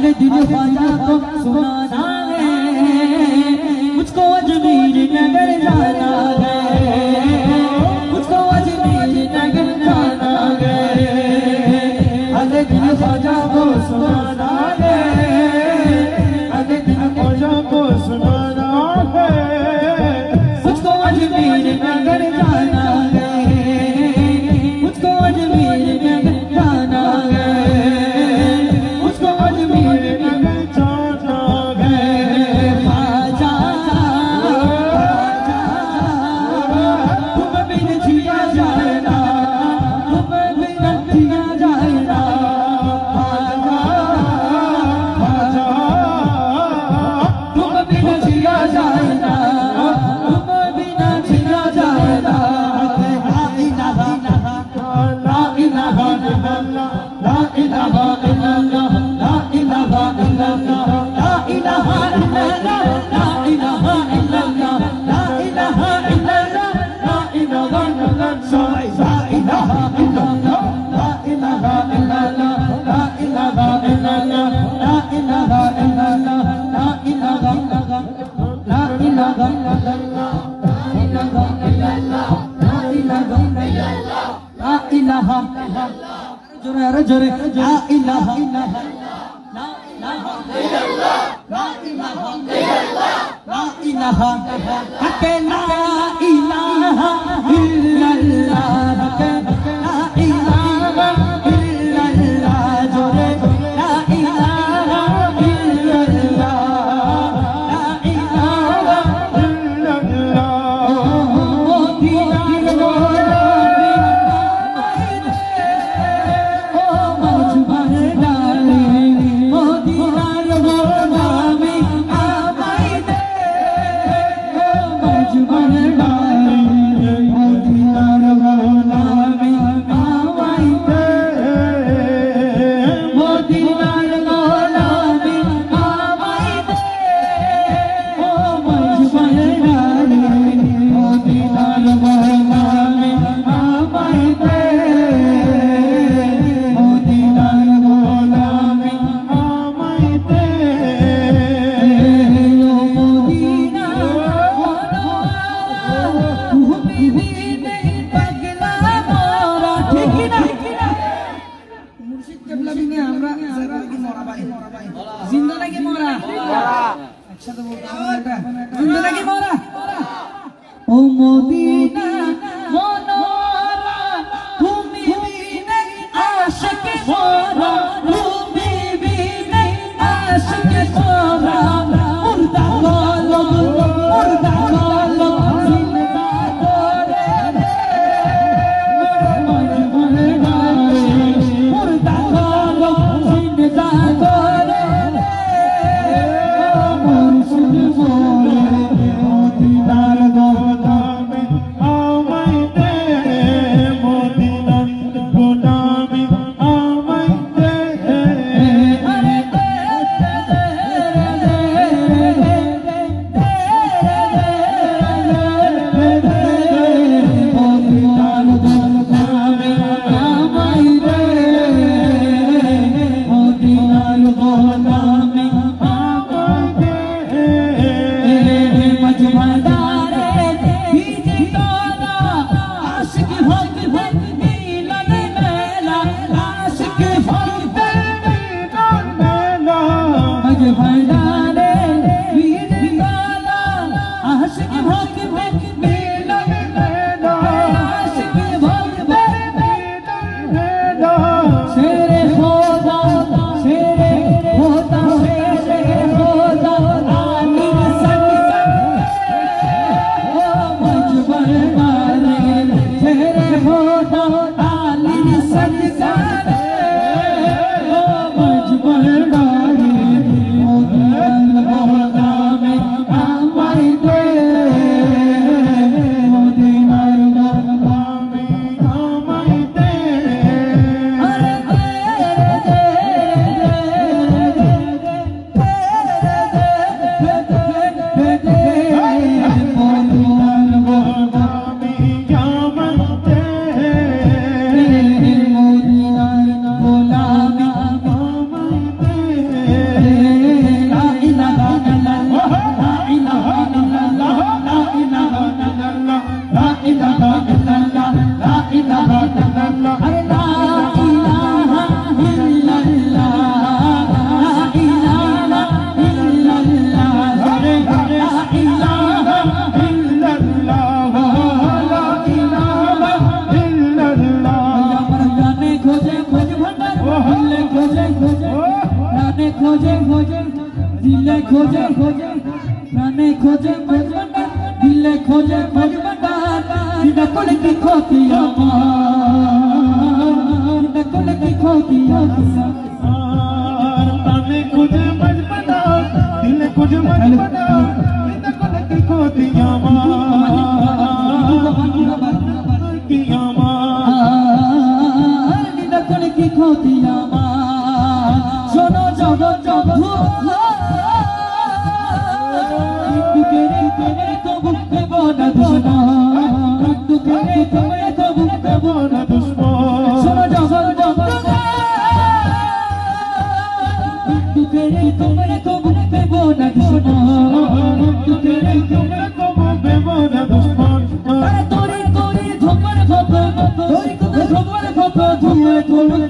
अगले दिन ख्वाजा को सुनाना है। मुझको अजमेर नगर जाना है। জোরে আরও জোরে একসাথে বলব ও মোদি হলে ভগবান না করে কি ক্ষতি আমার? না কি ক্ষতি আমার? ঝুমে ঝুমে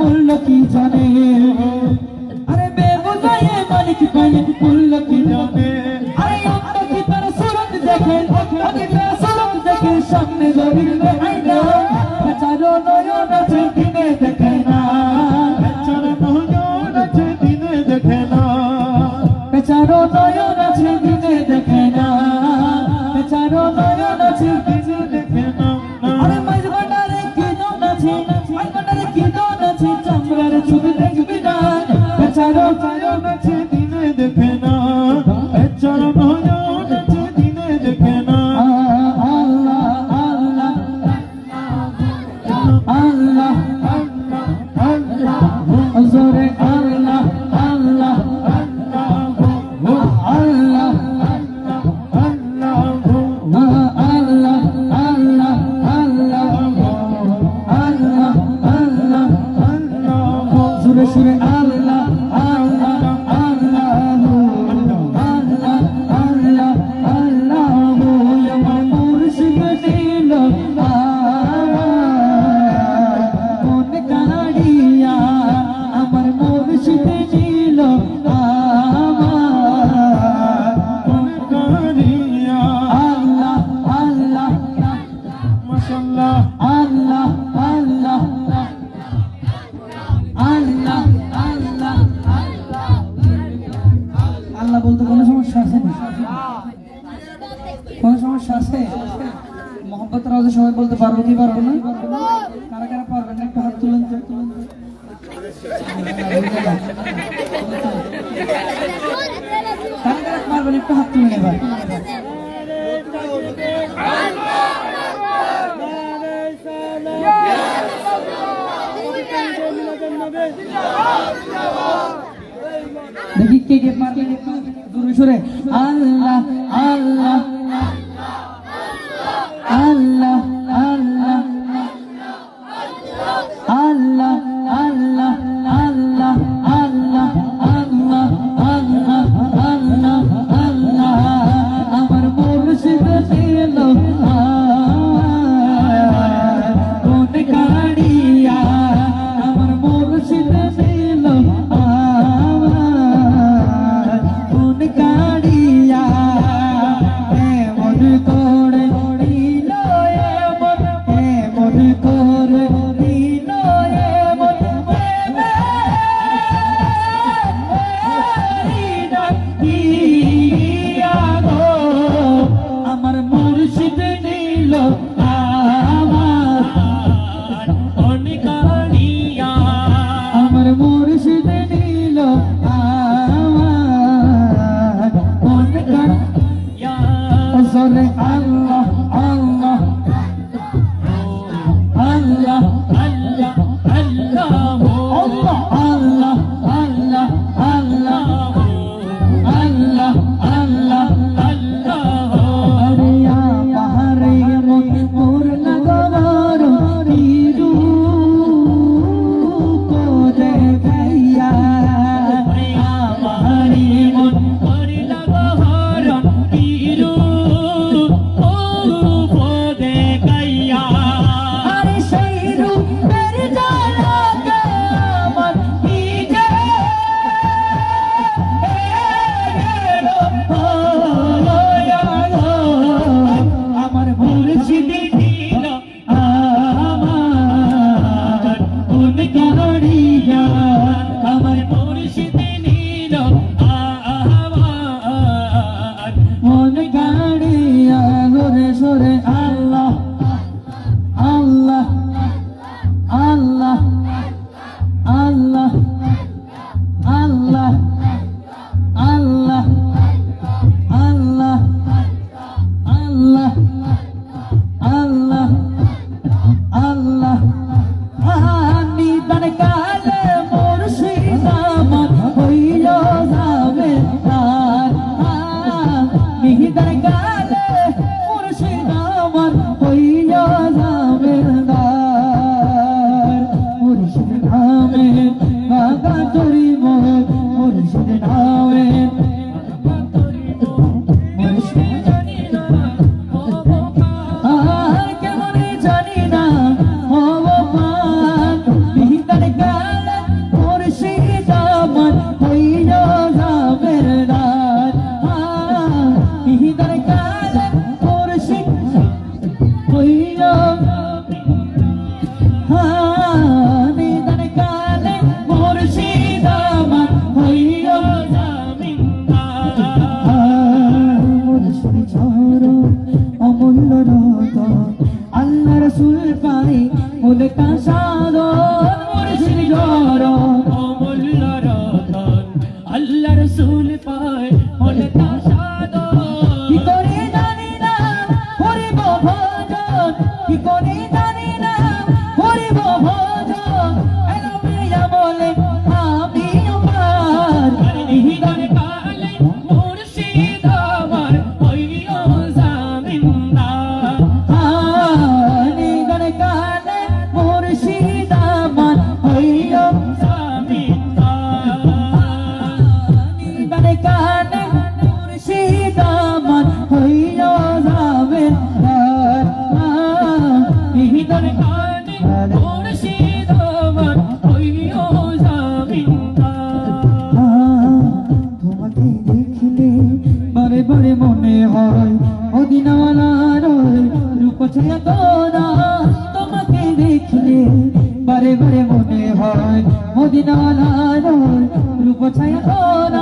মূল্য কি জানে? আরে বেবুজায়ে মালিক মালিক মূল্য কি জানে? আরে আমরা কি তার সুরত দেখে? আগে তার সুরত দেখে? সামনে জরিল দেখে দেখি কে কে পারবে দূরে সরে। আল্লাহ আল্লাহ আল্লাহ। toda